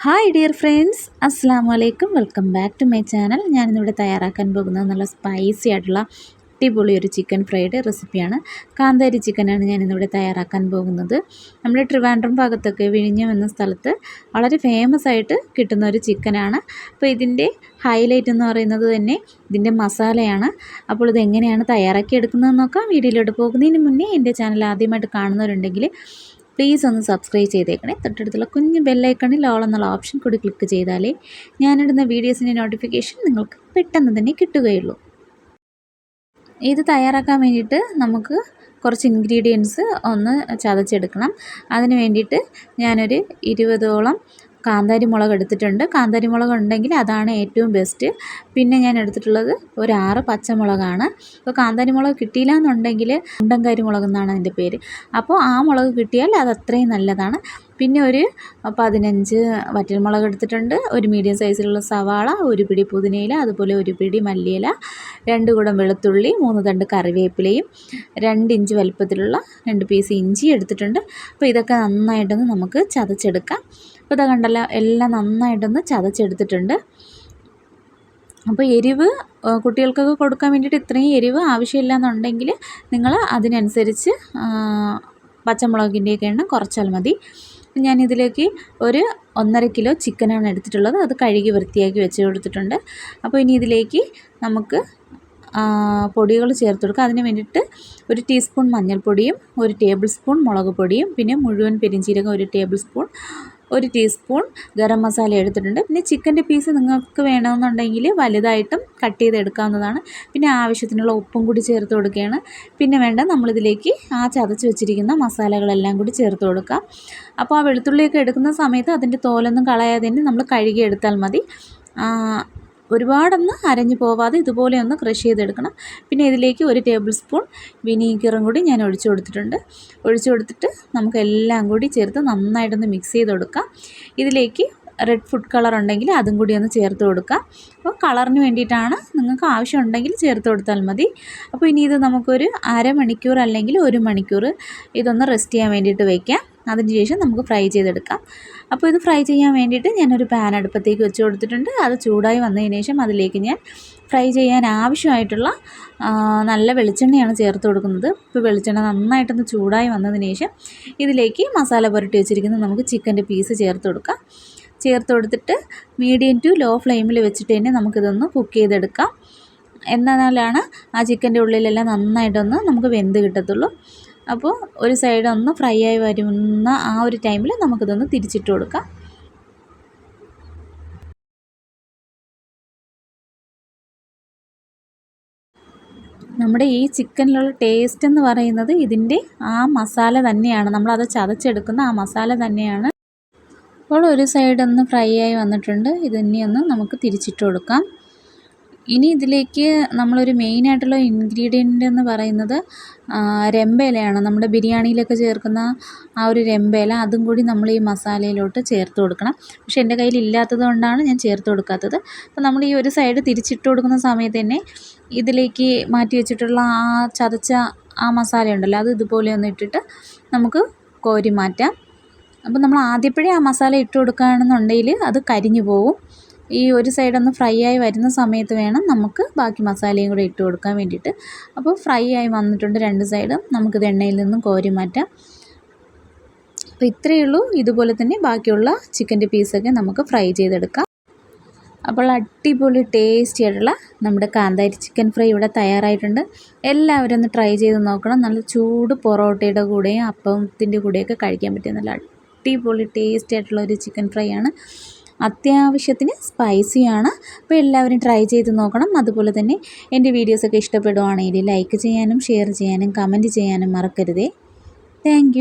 Hi dear friends അസ്സാം വലൈക്കും welcome back to my channel ഞാനിന്നിവിടെ തയ്യാറാക്കാൻ പോകുന്നത് നല്ല സ്പൈസി ആയിട്ടുള്ള അടിപൊളി ഒരു ചിക്കൻ ഫ്രൈഡ് റെസിപ്പിയാണ് കാന്താരി ചിക്കനാണ് ഞാനിന്നിവിടെ തയ്യാറാക്കാൻ പോകുന്നത്. നമ്മുടെ ട്രിവാൻഡ്രം ഭാഗത്തൊക്കെ വിഴിഞ്ഞം എന്ന സ്ഥലത്ത് വളരെ ഫേമസ് ആയിട്ട് കിട്ടുന്ന ഒരു ചിക്കനാണ് അപ്പോൾ ഇതിന്റെ ഹൈലൈറ്റ് എന്ന് പറയുന്നത് തന്നെ ഇതിന്റെ മസാലയാണ്. അപ്പോൾ ഇത് എങ്ങനെയാണ് തയ്യാറാക്കി എടുക്കുന്നതെന്ന് നോക്കാം. വീഡിയോയിലോട്ട് പോകുന്നതിന് മുന്നേ എന്റെ ചാനൽ ആദ്യമായിട്ട് കാണുന്നവരുണ്ടെങ്കിൽ പ്ലീസ് ഒന്ന് സബ്സ്ക്രൈബ് ചെയ്തേക്കണേ. തൊട്ടടുത്തുള്ള കുഞ്ഞ് ബെല്ലൈക്കണിൽ എന്നുള്ള ഓപ്ഷൻ കൂടി ക്ലിക്ക് ചെയ്താലേ ഞാനിടുന്ന വീഡിയോസിന്റെ നോട്ടിഫിക്കേഷൻ നിങ്ങൾക്ക് പെട്ടെന്ന് തന്നെ കിട്ടുകയുള്ളൂ. ഇത് തയ്യാറാക്കാൻ വേണ്ടിയിട്ട് നമുക്ക് കുറച്ച് ഇൻഗ്രീഡിയൻസ് ഒന്ന് ചതച്ചെടുക്കണം. അതിന് വേണ്ടിയിട്ട് ഞാനൊരു ഇരുപതോളം കാന്താരി മുളക് എടുത്തിട്ടുണ്ട്. കാന്താരി മുളക് ഉണ്ടെങ്കിൽ അതാണ് ഏറ്റവും ബെസ്റ്റ് പിന്നെ ഞാൻ എടുത്തിട്ടുള്ളത് ഒരു ആറ് പച്ചമുളകാണ്. അപ്പോൾ കാന്താരി മുളക് കിട്ടിയില്ല എന്നുണ്ടെങ്കിൽ ഉണ്ടൻകാരി മുളക് എന്നാണ് അതിന്റെ പേര്. അപ്പോൾ ആ മുളക് കിട്ടിയാൽ അത് അത്രയും നല്ലതാണ്. പിന്നെ ഒരു പതിനഞ്ച് വറ്റൽമുളക് എടുത്തിട്ടുണ്ട്. ഒരു മീഡിയം സൈസിലുള്ള സവാള ഒരു പിടി പുതിനയില അതുപോലെ ഒരു പിടി മല്ലിയില രണ്ട് കുടം വെളുത്തുള്ളി മൂന്ന് തണ്ട് കറിവേപ്പിലയും രണ്ട് ഇഞ്ച് വലുപ്പത്തിലുള്ള രണ്ട് പീസ് ഇഞ്ചി എടുത്തിട്ടുണ്ട്. അപ്പോൾ ഇതൊക്കെ നന്നായിട്ടൊന്ന് നമുക്ക് ചതച്ചെടുക്കാം. അപ്പോൾ ഇതാ കണ്ടല്ലോ എല്ലാം നന്നായിട്ടൊന്ന് ചതച്ചെടുത്തിട്ടുണ്ട്. അപ്പോൾ എരിവ് കുട്ടികൾക്കൊക്കെ കൊടുക്കാൻ വേണ്ടിയിട്ട് ഇത്രയും എരിവ് ആവശ്യമില്ല എന്നുണ്ടെങ്കിൽ നിങ്ങൾ അതിനനുസരിച്ച് പച്ചമുളകിന്റെയൊക്കെ എണ്ണം കുറച്ചാൽ മതി. ഞാനിതിലേക്ക് ഒരു ഒന്നര കിലോ ചിക്കനാണ് എടുത്തിട്ടുള്ളത്. അത് കഴുകി വൃത്തിയാക്കി വെച്ച് കൊടുത്തിട്ടുണ്ട്. അപ്പോൾ ഇനി ഇതിലേക്ക് നമുക്ക് പൊടികൾ ചേർത്ത് കൊടുക്കുക അതിന് വേണ്ടിയിട്ട് ഒരു ടീസ്പൂൺ മഞ്ഞൾപ്പൊടിയും ഒരു ടേബിൾ സ്പൂൺ മുളക് പൊടിയും പിന്നെ മുഴുവൻ പെരിഞ്ചീരകം ഒരു ടേബിൾ സ്പൂൺ ഒരു ടീസ്പൂൺ ഗരം മസാല എടുത്തിട്ടുണ്ട്. പിന്നെ ചിക്കന്റെ പീസ് നിങ്ങൾക്ക് വേണമെന്നുണ്ടെങ്കിൽ വലുതായിട്ടും കട്ട് ചെയ്ത് ചെയ്തെടുക്കാവുന്നതാണ്. പിന്നെ ആവശ്യത്തിനുള്ള ഉപ്പും കൂടി ചേർത്ത് കൊടുക്കുകയാണ്. പിന്നെ വേണ്ട നമ്മളിതിലേക്ക് ആ ചതച്ച് വെച്ചിരിക്കുന്ന മസാലകളെല്ലാം കൂടി ചേർത്ത് കൊടുക്കാം. അപ്പോൾ ആ വെളുത്തുള്ളിയൊക്കെ എടുക്കുന്ന സമയത്ത് അതിന്റെ തോലൊന്നും കളയാതെ തന്നെ നമ്മൾ കഴുകിയെടുത്താൽ മതി. ഒരുപാടൊന്ന് അരഞ്ഞു പോവാതെ ഇതുപോലെ ഒന്ന് ക്രഷ് ചെയ്തെടുക്കണം. പിന്നെ ഇതിലേക്ക് ഒരു ടേബിൾ സ്പൂൺ വിനീഗറും കൂടി ഞാൻ ഒഴിച്ചു കൊടുത്തിട്ടുണ്ട്. ഒഴിച്ചു കൊടുത്തിട്ട് നമുക്ക് എല്ലാം കൂടി ചേർത്ത് നന്നായിട്ടൊന്ന് മിക്സ് ചെയ്ത് കൊടുക്കാം ഇതിലേക്ക് റെഡ് ഫുഡ് കളർ ഉണ്ടെങ്കിൽ അതും കൂടി ഒന്ന് ചേർത്ത് കൊടുക്കാം. അപ്പോൾ കളറിന് വേണ്ടിയിട്ടാണ് നിങ്ങൾക്ക് ആവശ്യമുണ്ടെങ്കിൽ ചേർത്ത് കൊടുത്താൽ മതി. അപ്പോൾ ഇനി ഇത് നമുക്കൊരു അരമണിക്കൂർ അല്ലെങ്കിൽ ഒരു മണിക്കൂർ ഇതൊന്ന് റെസ്റ്റ് ചെയ്യാൻ വേണ്ടിയിട്ട് വയ്ക്കാം അതിന് ശേഷം നമുക്ക് ഫ്രൈ ചെയ്തെടുക്കാം. അപ്പോൾ ഇത് ഫ്രൈ ചെയ്യാൻ വേണ്ടിയിട്ട് ഞാനൊരു പാൻ അടുപ്പത്തേക്ക് വെച്ച് കൊടുത്തിട്ടുണ്ട്. അത് ചൂടായി വന്നതിന് ശേഷം അതിലേക്ക് ഞാൻ ഫ്രൈ ചെയ്യാൻ ആവശ്യമായിട്ടുള്ള നല്ല വെളിച്ചെണ്ണയാണ് ചേർത്ത് കൊടുക്കുന്നത്. ഇപ്പോൾ വെളിച്ചെണ്ണ നന്നായിട്ടൊന്ന് ചൂടായി വന്നതിന് ശേഷം ഇതിലേക്ക് മസാല പുരട്ടി വെച്ചിരിക്കുന്ന നമുക്ക് ചിക്കന്റെ പീസ് ചേർത്ത് കൊടുക്കാം. ചേർത്ത് കൊടുത്തിട്ട് മീഡിയം ടു ലോ ഫ്ലെയിമിൽ വെച്ചിട്ട് തന്നെ നമുക്കിതൊന്ന് കുക്ക് ചെയ്തെടുക്കാം. എന്നാലാണ് ആ ചിക്കന്റെ ഉള്ളിലെല്ലാം നന്നായിട്ടൊന്ന് നമുക്ക് വെന്ത് കിട്ടത്തുള്ളൂ. അപ്പോൾ ഒരു സൈഡ് ഒന്ന് ഫ്രൈ ആയി വരുന്ന ആ ഒരു ടൈമിൽ നമുക്കിതൊന്ന് തിരിച്ചിട്ട് കൊടുക്കാം. നമ്മുടെ ഈ ചിക്കനിലുള്ള ടേസ്റ്റ് എന്ന് പറയുന്നത് ഇതിന്റെ ആ മസാല തന്നെയാണ്. നമ്മളത് ചതച്ചെടുക്കുന്ന ആ മസാല തന്നെയാണ്. അപ്പോൾ ഒരു സൈഡ് ഒന്ന് ഫ്രൈ ആയി വന്നിട്ടുണ്ട്. ഇതിനെ ഒന്ന് നമുക്ക് തിരിച്ചിട്ട് കൊടുക്കാം. ഇനി ഇതിലേക്ക് നമ്മളൊരു മെയിനായിട്ടുള്ള ഇൻഗ്രീഡിയന്റ് എന്ന് പറയുന്നത് രമ്പയിലയാണ്. നമ്മുടെ ബിരിയാണിയിലൊക്കെ ചേർക്കുന്ന ആ ഒരു രമ്പയില അതും കൂടി നമ്മൾ ഈ മസാലയിലോട്ട് ചേർത്ത് കൊടുക്കണം. പക്ഷേ എന്റെ കയ്യിൽ ഇല്ലാത്തത് കൊണ്ടാണ് ഞാൻ ചേർത്ത് കൊടുക്കാത്തത്. അപ്പോൾ നമ്മൾ ഈ ഒരു സൈഡ് തിരിച്ചിട്ട് കൊടുക്കുന്ന സമയത്ത് തന്നെ ഇതിലേക്ക് മാറ്റി വെച്ചിട്ടുള്ള ആ ചതച്ച ആ മസാല ഉണ്ടല്ലോ അത് ഇതുപോലെ ഒന്ന് ഇട്ടിട്ട് നമുക്ക് കോരി മാറ്റാം. അപ്പോൾ നമ്മൾ ആദ്യപ്പോഴേ ആ മസാല ഇട്ട് കൊടുക്കുകയാണെന്നുണ്ടെങ്കിൽ അത് കരിഞ്ഞു പോവും. ഈ ഒരു സൈഡൊന്ന് ഫ്രൈ ആയി വരുന്ന സമയത്ത് വേണം നമുക്ക് ബാക്കി മസാലയും കൂടെ ഇട്ട് കൊടുക്കാൻ വേണ്ടിയിട്ട്. അപ്പോൾ ഫ്രൈ ആയി വന്നിട്ടുണ്ട് രണ്ട് സൈഡും നമുക്കിത് എണ്ണയിൽ നിന്നും കോരി മാറ്റാം. അപ്പോൾ ഇത്രയേ ഉള്ളൂ. ഇതുപോലെ തന്നെ ബാക്കിയുള്ള ചിക്കന്റെ പീസൊക്കെ നമുക്ക് ഫ്രൈ ചെയ്തെടുക്കാം. അപ്പോൾ അടിപൊളി ടേസ്റ്റി ആയിട്ടുള്ള നമ്മുടെ കാന്താരി ചിക്കൻ ഫ്രൈ ഇവിടെ തയ്യാറായിട്ടുണ്ട്. എല്ലാവരും ഒന്ന് ട്രൈ ചെയ്ത് നോക്കണം. നല്ല ചൂട് പൊറോട്ടയുടെ കൂടെയും അപ്പത്തിന്റെ കൂടെയൊക്കെ കഴിക്കാൻ പറ്റിയ നല്ല അടിപൊളി ടേസ്റ്റി ആയിട്ടുള്ള ഒരു ചിക്കൻ ഫ്രൈ ആണ്. അത്യാവശ്യത്തിന് സ്പൈസിയാണ്. അപ്പോൾ എല്ലാവരും ട്രൈ ചെയ്ത് നോക്കണം. അതുപോലെ തന്നെ എന്റെ വീഡിയോസൊക്കെ ഇഷ്ടപ്പെടുവാണെങ്കിൽ ലൈക്ക് ചെയ്യാനും ഷെയർ ചെയ്യാനും കമന്റ് ചെയ്യാനും മറക്കരുതേ. താങ്ക്